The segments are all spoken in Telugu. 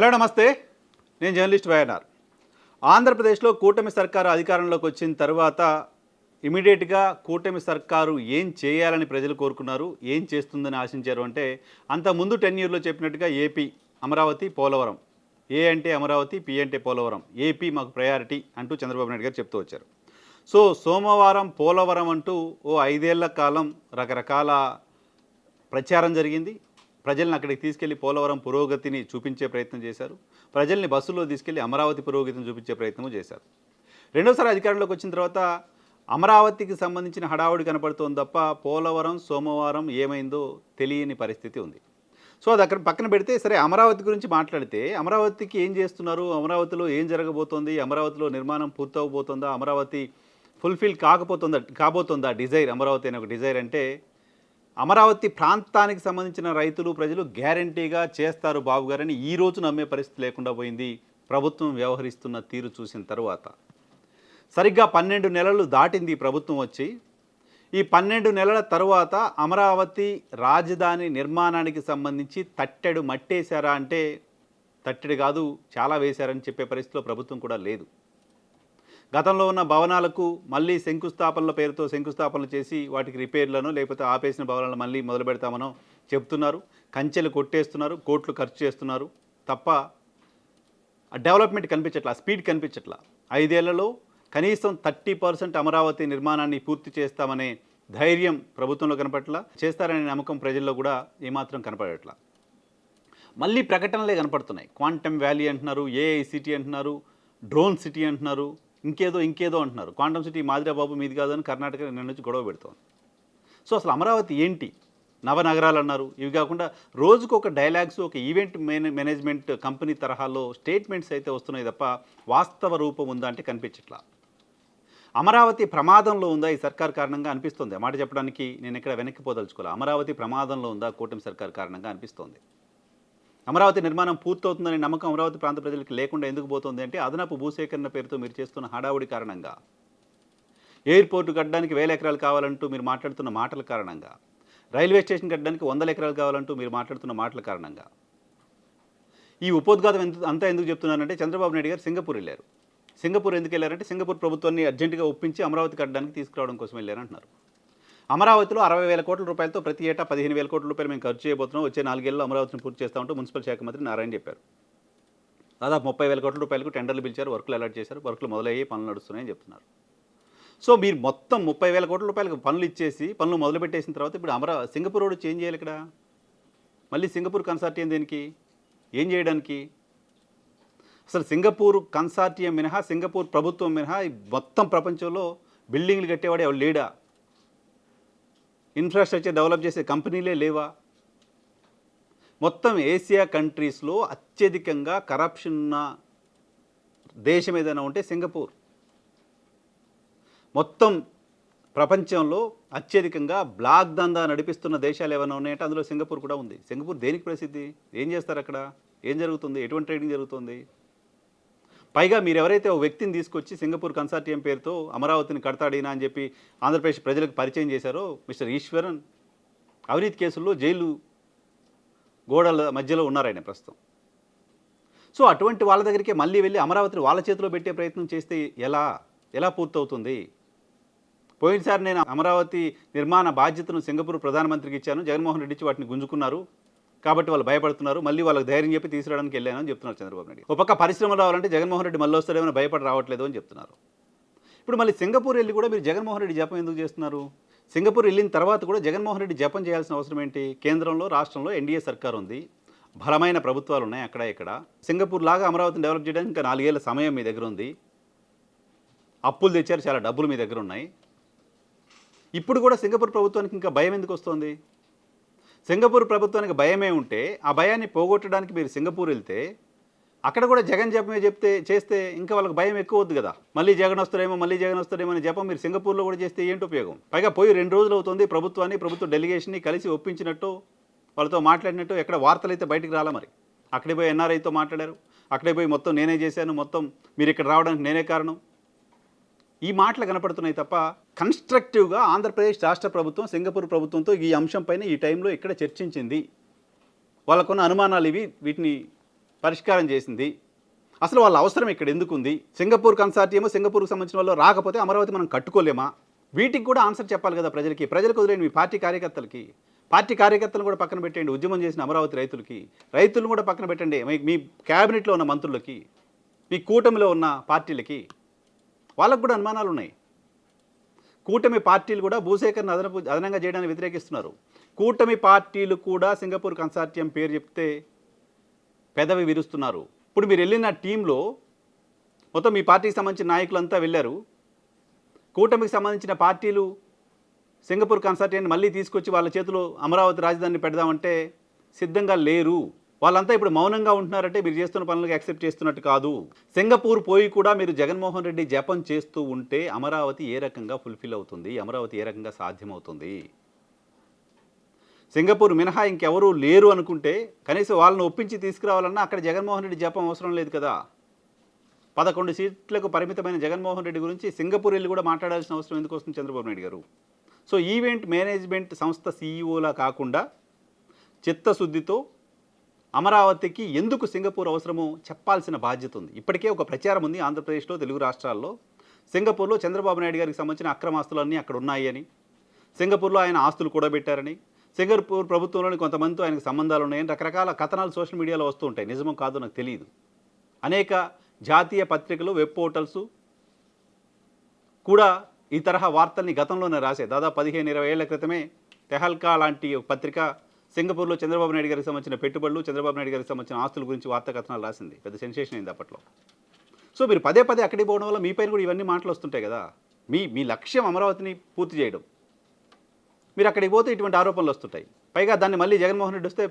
హలో నమస్తే. నేను జర్నలిస్ట్ వైఎన్ఆర్. ఆంధ్రప్రదేశ్లో కూటమి సర్కారు అధికారంలోకి వచ్చిన తర్వాత ఇమీడియట్గా కూటమి సర్కారు ఏం చేయాలని ప్రజలు కోరుకున్నారు ఏం చేస్తుందని ఆశించారు అంటే అంత ముందు టెన్ ఇయర్లో చెప్పినట్టుగా ఏపీ అమరావతి పోలవరం. ఏ అంటే అమరావతి పి అంటే పోలవరం. ఏపీ మాకు ప్రయారిటీ అంటూ చంద్రబాబు నాయుడు గారు చెప్తూ వచ్చారు. సో సోమవారం పోలవరం అంటూ ఓ ఐదేళ్ళ కాలం రకరకాల ప్రచారం జరిగింది. ప్రజల్ని అక్కడికి తీసుకెళ్ళి పోలవరం పురోగతిని చూపించే ప్రయత్నం చేశారు. ప్రజల్ని బస్సులో తీసుకెళ్ళి అమరావతి పురోగతిని చూపించే ప్రయత్నం చేశారు. రెండోసారి అధికారంలోకి వచ్చిన తర్వాత అమరావతికి సంబంధించిన హడావుడి కనపడుతోంది తప్ప పోలవరం సోమవారం ఏమైందో తెలియని పరిస్థితి ఉంది. సో అది అక్కడ పక్కన పెడితే సరే అమరావతి గురించి మాట్లాడితే అమరావతికి ఏం చేస్తున్నారు? అమరావతిలో ఏం జరగబోతోంది? అమరావతిలో నిర్మాణం పూర్తవబోతోందా? అమరావతి ఫుల్ఫిల్ కాకపోతుందా కాబోతుందా? డిజైర్ అమరావతి అనే ఒక డిజైర్ అంటే అమరావతి ప్రాంతానికి సంబంధించిన రైతులు ప్రజలు గ్యారంటీగా చేస్తారు బాబు గారని ఈ రోజు నమ్మే పరిస్థితి లేకుండా పోయింది. ప్రభుత్వం వ్యవహరిస్తున్న తీరు చూసిన తరువాత. సరిగ్గా పన్నెండు నెలలు దాటింది ప్రభుత్వం వచ్చి. ఈ పన్నెండు నెలల తరువాత అమరావతి రాజధాని నిర్మాణానికి సంబంధించి తట్టెడు మట్టేశారా అంటే తట్టెడు కాదు చాలా వేశారని చెప్పే పరిస్థితిలో ప్రభుత్వం కూడా లేదు. గతంలో ఉన్న భవనాలకు మళ్ళీ శంకుస్థాపనల పేరుతో శంకుస్థాపనలు చేసి వాటికి రిపేర్లను లేకపోతే ఆపేసిన భవనాలను మళ్ళీ మొదలు పెడతామనో చెప్తున్నారు. కంచెలు కొట్టేస్తున్నారు కోట్లు ఖర్చు చేస్తున్నారు. తప్ప డెవలప్మెంట్ కనిపించట్లా స్పీడ్ కనిపించట్లా. ఐదేళ్ళలో కనీసం థర్టీ పర్సెంట్ అమరావతి నిర్మాణాన్ని పూర్తి చేస్తామనే ధైర్యం ప్రభుత్వంలో కనపట్ల చేస్తారనే నమ్మకం ప్రజల్లో కూడా ఏమాత్రం కనపడట్లా. మళ్ళీ ప్రకటనలే కనపడుతున్నాయి. క్వాంటమ్ వ్యాలీ అంటున్నారు ఏఐ సిటీ అంటున్నారు డ్రోన్ సిటీ అంటున్నారు. ఇంకేదో ఇంకేదో అంటున్నారు. క్వాంటమ్ సిటీ మాదిరాబాబు మీది కాదని కర్ణాటక నిన్న నుంచి గొడవ పెడుతోంది. సో అసలు అమరావతి ఏంటి? నవనగరాలు అన్నారు. ఇవి కాకుండా రోజుకు ఒక డైలాగ్స్ ఒక ఈవెంట్ మేనే మేనేజ్మెంట్ కంపెనీ తరహాలో స్టేట్మెంట్స్ అయితే వస్తున్నాయి తప్ప వాస్తవ రూపం ఉందా అంటే కనిపించట్లా. అమరావతి ప్రమాదంలో ఉందా? ఈ సర్కార్ కారణంగా అనిపిస్తుంది. మాట చెప్పడానికి నేను ఇక్కడ వెనక్కి పోదలుచుకోవాలి అమరావతి ప్రమాదంలో ఉందా? కూటమి సర్కార్ కారణంగా అనిపిస్తోంది. అమరావతి నిర్మాణం పూర్తవుతుందనే నమ్మకం అమరావతి ప్రాంత ప్రజలకు లేకుండా ఎందుకు పోతుంది అంటే అదనపు భూసేకరణ పేరుతో మీరు చేస్తున్న హడావుడి కారణంగా. ఎయిర్పోర్టు కట్టడానికి వేల ఎకరాలు కావాలంటూ మీరు మాట్లాడుతున్న మాటల కారణంగా. రైల్వే స్టేషన్ కట్టడానికి వందల ఎకరాలు కావాలంటూ మీరు మాట్లాడుతున్న మాటల కారణంగా. ఈ ఉపోద్ఘాతం ఎంత అంతా ఎందుకు చెప్తున్నానంటే చంద్రబాబు నాయుడు గారు సింగపూర్ వెళ్ళారు. సింగపూర్ ఎందుకు వెళ్ళారంటే సింగపూర్ ప్రభుత్వాన్ని అర్జెంటుగా ఒప్పించి అమరావతి కట్టడానికి తీసుకురావడం కోసం వెళ్ళారంటున్నారు. అమరావతిలో అరవై వేల కోట్ల రూపాయలతో ప్రతి ఏటా పదిహేను వేల కోట్ల రూపాయలు మేము ఖర్చు చేయబోతున్నాం. వచ్చే నాలుగేళ్ళు అమరావతిని పూర్తి చేస్తామంటూ మున్సిపల్ శాఖ మంత్రి నారాయణ చెప్పారు. దాదాపు ముప్పై వేల కోట్ల రూపాయలకు టెండర్లు పిలిచారు వర్కులు అలాట్ చేశారు వర్కులు మొదలయ్యి పనులు నడుస్తున్నాయని చెప్తున్నారు. సో మీరు మొత్తం ముప్పై వేల కోట్ల రూపాయలకు పనులు ఇచ్చేసి పనులు మొదలుపెట్టేసిన తర్వాత ఇప్పుడు అమరా సింగపూర్ రోడ్ చేంజ్ చేయాలి ఇక్కడ. మళ్ళీ సింగపూర్ కన్సార్టియం దేనికి? ఏం చేయడానికి? అసలు సింగపూర్ కన్సార్టియం మినహా సింగపూర్ ప్రభుత్వం మినహా ఈ మొత్తం ప్రపంచంలో బిల్డింగ్లు కట్టేవాడు ఎవడు లేడా? ఇన్ఫ్రాస్ట్రక్చర్ డెవలప్ చేసే కంపెనీలే లేవా? మొత్తం ఏసియా కంట్రీస్లో అత్యధికంగా కరప్షన్ ఉన్న దేశం ఏదైనా ఉంటే సింగపూర్. మొత్తం ప్రపంచంలో అత్యధికంగా బ్లాక్ దందా నడిపిస్తున్న దేశాలు ఏమైనా ఉన్నాయంటే అందులో సింగపూర్ కూడా ఉంది. సింగపూర్ దేనికి ప్రసిద్ధి? ఏం చేస్తారు అక్కడ? ఏం జరుగుతుంది? ఎటువంటి ట్రేడింగ్ జరుగుతుంది? పైగా మీరు ఎవరైతే ఓ వ్యక్తిని తీసుకొచ్చి సింగపూర్ కన్సార్టియం పేరుతో అమరావతిని కడతాడినా అని చెప్పి ఆంధ్రప్రదేశ్ ప్రజలకు పరిచయం చేశారో మిస్టర్ ఈశ్వరన్ అవినీతి కేసుల్లో జైలు గోడల మధ్యలో ఉన్నారు ఆయన ప్రస్తుతం. సో అటువంటి వాళ్ళ దగ్గరికి మళ్ళీ వెళ్ళి అమరావతిని వాళ్ళ చేతిలో పెట్టే ప్రయత్నం చేస్తే ఎలా ఎలా పూర్తవుతుంది? పోయినసారి నేను అమరావతి నిర్మాణ బాధ్యతను సింగపూర్ ప్రధానమంత్రికి ఇచ్చాను. జగన్మోహన్ రెడ్డి ఇచ్చి వాటిని గుంజుకున్నారు. కాబట్టి వాళ్ళు భయపడుతున్నారు. మళ్ళీ వాళ్ళకి ధైర్యం చెప్పి తీసుకురావడానికి వెళ్ళానని చెప్తున్నారు చంద్రబాబు నాయుడు ఒక పక్క పరిశ్రమలు రావాలంటే జగన్మోహన్ రెడ్డి మళ్ళీ వస్తారేమో భయపడి రావట్లేదు అని చెప్తున్నారు. ఇప్పుడు మళ్ళీ సింగపూర్ వెళ్ళి కూడా మీరు జగన్మోహన్ రెడ్డి జపం ఎందుకు చేస్తున్నారు? సింగపూర్ వెళ్ళిన తర్వాత కూడా జగన్మోహన్ రెడ్డి జపం చేయాల్సిన అవసరం ఏంటి? కేంద్రంలో రాష్ట్రంలో ఎన్డీఏ సర్కార్ ఉంది. బలమైన ప్రభుత్వాలు ఉన్నాయి అక్కడ ఇక్కడ. సింగపూర్ లాగా అమరావతిని డెవలప్ చేయడానికి ఇంకా నాలుగేళ్ళ సమయం మీ దగ్గర ఉంది. అప్పులు తెచ్చారు చాలా డబ్బులు మీ దగ్గర ఉన్నాయి. ఇప్పుడు కూడా సింగపూర్ ప్రభుత్వానికి ఇంకా భయం ఎందుకు వస్తుంది? సింగపూర్ ప్రభుత్వానికి భయమే ఉంటే ఆ భయాన్ని పోగొట్టడానికి మీరు సింగపూర్ వెళ్తే అక్కడ కూడా జగన్ జపమే చెప్తే చేస్తే ఇంకా వాళ్ళకి భయం ఎక్కువ వద్దు కదా. మళ్ళీ జగన్ వస్తారేమో మళ్ళీ జగన్ వస్తారేమో అని జపం మీరు సింగపూర్లో కూడా చేస్తే ఏంటి ఉపయోగం? పైగా పోయి రెండు రోజులు అవుతుంది ప్రభుత్వాన్ని ప్రభుత్వ డెలిగేషన్ని కలిసి ఒప్పించినట్టు వాళ్ళతో మాట్లాడినట్టు ఎక్కడ వార్తలు అయితే బయటికి రాలా మరి. అక్కడే పోయి ఎన్ఆర్ఐతో మాట్లాడారు. అక్కడే పోయి మొత్తం నేనే చేశాను మొత్తం మీరు ఇక్కడ రావడానికి నేనే కారణం. ఈ మాటలు కనపడుతున్నాయి తప్ప కన్స్ట్రక్టివ్గా ఆంధ్రప్రదేశ్ రాష్ట్ర ప్రభుత్వం సింగపూర్ ప్రభుత్వంతో ఈ అంశంపైన ఈ టైంలో ఇక్కడ చర్చించింది. వాళ్ళకున్న అనుమానాలు ఇవి వీటిని పరిష్కారం చేసింది. అసలు వాళ్ళ అవసరం ఇక్కడ ఎందుకు ఉంది సింగపూర్ కన్సార్టియము సింగపూర్కి సంబంధించిన వాళ్ళు రాకపోతే అమరావతి మనం కట్టుకోలేమా? వీటికి కూడా ఆన్సర్ చెప్పాలి కదా ప్రజలకి. ప్రజలకు వదిలేని మీ పార్టీ కార్యకర్తలకి. పార్టీ కార్యకర్తలను కూడా పక్కన పెట్టండి ఉద్యమం చేసిన అమరావతి రైతులకి. రైతులను కూడా పక్కన పెట్టండి. మీ- మీ క్యాబినెట్లో ఉన్న మంత్రులకి. మీ కూటమిలో ఉన్న పార్టీలకి. వాళ్ళకు కూడా అనుమానాలు ఉన్నాయి కూటమి పార్టీలు కూడా భూసేకరణ అదనపు అదనంగా చేయడానికి వ్యతిరేకిస్తున్నారు. కూటమి పార్టీలు కూడా సింగపూర్ కన్సార్టియం పేరు చెప్తే పెదవి విరుస్తున్నారు. ఇప్పుడు మీరు వెళ్ళిన టీంలో మొత్తం మీ పార్టీకి సంబంధించిన నాయకులంతా వెళ్ళారు. కూటమికి సంబంధించిన పార్టీలు సింగపూర్ కన్సార్టియాన్ని మళ్ళీ తీసుకొచ్చి వాళ్ళ చేతిలో అమరావతి రాజధానిని పెడదామంటే సిద్ధంగా లేరు. వాళ్ళంతా ఇప్పుడు మౌనంగా ఉంటున్నారంటే మీరు చేస్తున్న పనులకు యాక్సెప్ట్ చేస్తున్నట్టు కాదు. సింగపూర్ పోయి కూడా మీరు జగన్మోహన్ రెడ్డి జపం చేస్తూ ఉంటే అమరావతి ఏ రకంగా ఫుల్ఫిల్ అవుతుంది? అమరావతి ఏ రకంగా సాధ్యమవుతుంది? సింగపూర్ మినహా ఇంకెవరూ లేరు అనుకుంటే కనీసం వాళ్ళని ఒప్పించి తీసుకురావాలన్నా అక్కడ జగన్మోహన్ రెడ్డి జపం అవసరం లేదు కదా. పదకొండు సీట్లకు పరిమితమైన జగన్మోహన్ రెడ్డి గురించి సింగపూర్ వెళ్ళి కూడా మాట్లాడాల్సిన అవసరం ఎందుకు వస్తుంది చంద్రబాబు నాయుడు గారు? సో ఈవెంట్ మేనేజ్మెంట్ సంస్థ సీఈఓలా కాకుండా చిత్తశుద్ధితో అమరావతికి ఎందుకు సింగపూర్ అవసరమో చెప్పాల్సిన బాధ్యత ఉంది. ఇప్పటికే ఒక ప్రచారం ఉంది ఆంధ్రప్రదేశ్లో తెలుగు రాష్ట్రాల్లో. సింగపూర్లో చంద్రబాబు నాయుడు గారికి సంబంధించిన అక్రమాస్తులన్నీ అక్కడ ఉన్నాయని సింగపూర్లో ఆయన ఆస్తులు కూడబెట్టారని. సింగపూర్ ప్రభుత్వంలోని కొంతమందితో ఆయనకు సంబంధాలు ఉన్నాయని రకరకాల కథనాలు సోషల్ మీడియాలో వస్తూ ఉంటాయి. నిజమో కాదో నాకు తెలియదు అనేక జాతీయ పత్రికలు వెబ్ పోర్టల్స్ కూడా ఈ తరహా వార్తల్ని గతంలోనే రాసే దాదాపు పదిహేను ఇరవై ఏళ్ళ క్రితమే తెహల్కా లాంటి పత్రిక సింగపూర్లో చంద్రబాబు నాయుడు గారికి సంబంధించిన పెట్టుబడులు చంద్రబాబు నాయుడు గారికి సంబంధించిన ఆస్తుల గురించి వార్తా కథనాలు రాసింది. పెద్ద సెన్సేషన్ అయింది అప్పట్లో. సో మీరు పదే పదే అక్కడికి పోవడం వల్ల మీ పైన కూడా ఇవన్నీ మాటలు వస్తుంటాయి కదా. మీ మీ లక్ష్యం అమరావతిని పూర్తి చేయడం. మీరు అక్కడికి పోతే ఇటువంటి ఆరోపణలు వస్తుంటాయి. పైగా దాన్ని మళ్ళీ జగన్మోహన్ రెడ్డి వస్తే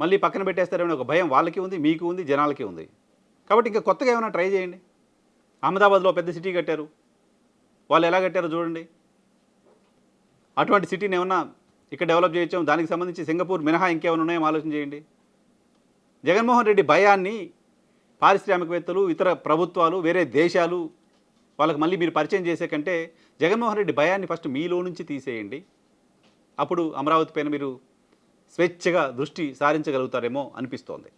మళ్ళీ పక్కన పెట్టేస్తారని ఒక భయం వాళ్ళకి ఉంది మీకు ఉంది జనాలకి ఉంది. కాబట్టి ఇంకా కొత్తగా ఏమైనా ట్రై చేయండి. అహ్మదాబాద్లో పెద్ద సిటీ కట్టారు. వాళ్ళు ఎలా కట్టారో చూడండి. అటువంటి సిటీని ఏమన్నా ఇక్కడ డెవలప్ చేయొచ్చాం. దానికి సంబంధించి సింగపూర్ మినహా ఇంకేమైనా ఉన్నాయో? ఆలోచన చేయండి. జగన్మోహన్ రెడ్డి భయాన్ని పారిశ్రామికవేత్తలు ఇతర ప్రభుత్వాలు వేరే దేశాలు వాళ్ళకి మళ్ళీ మీరు పరిచయం చేసే కంటే జగన్మోహన్ రెడ్డి భయాన్ని ఫస్ట్ మీలో నుంచి తీసేయండి. అప్పుడు అమరావతి పైన మీరు స్వేచ్ఛగా దృష్టి సారించగలుగుతారేమో అనిపిస్తోంది.